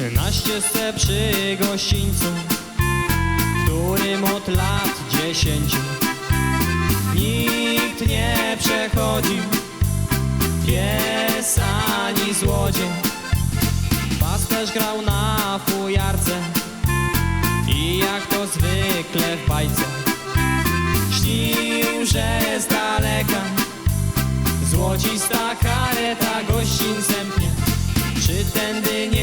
Polsce przy gościńcu, którym od lat dziesięciu nikt nie przechodził, pies ani złodziej. Pasterz grał na fujarce i jak to zwykle w bajce śnił, że z daleka złocista kareta gościńcem pnie. Czy tędy nie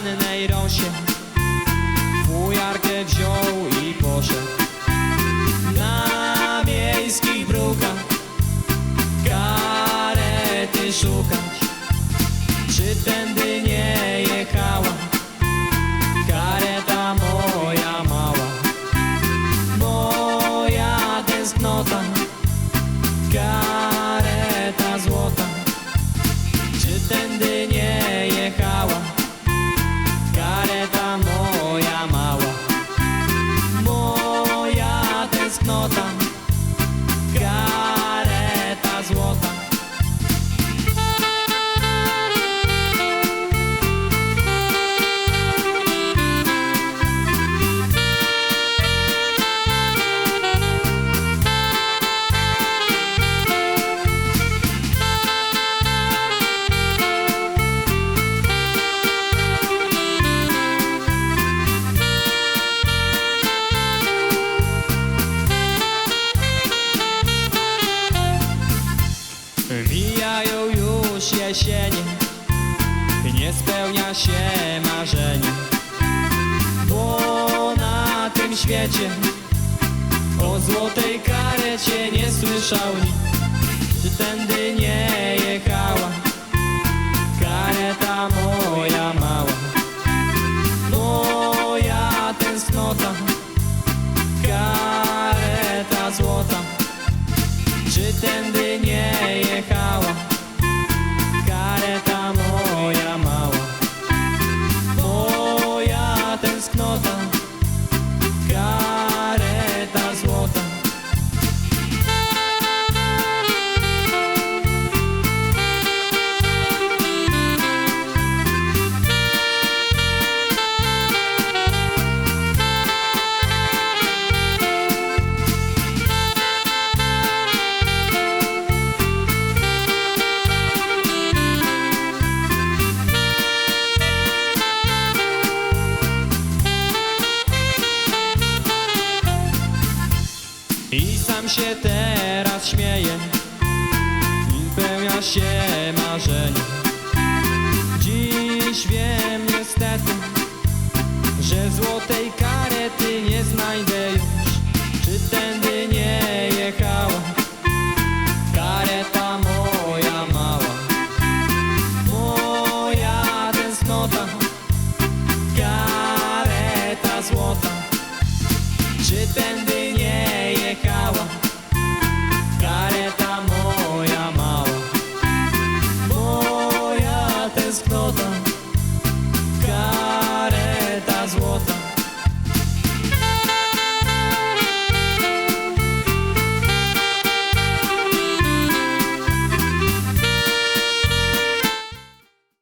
porannej rosie Fujarkę wziął i poszedł. Na miejskich brukach Karety szukać. Czy tędy nie jesienie, nie spełnia się marzenie, bo na tym świecie o złotej karecie nie słyszał nikt. Czy tędy nie jechała kareta moja mała? Moja tęsknota, kareta złota. Czy tędy nie tęsknota, się teraz śmieję, pełnia się marzenie. Dziś wiem niestety, że złotej karety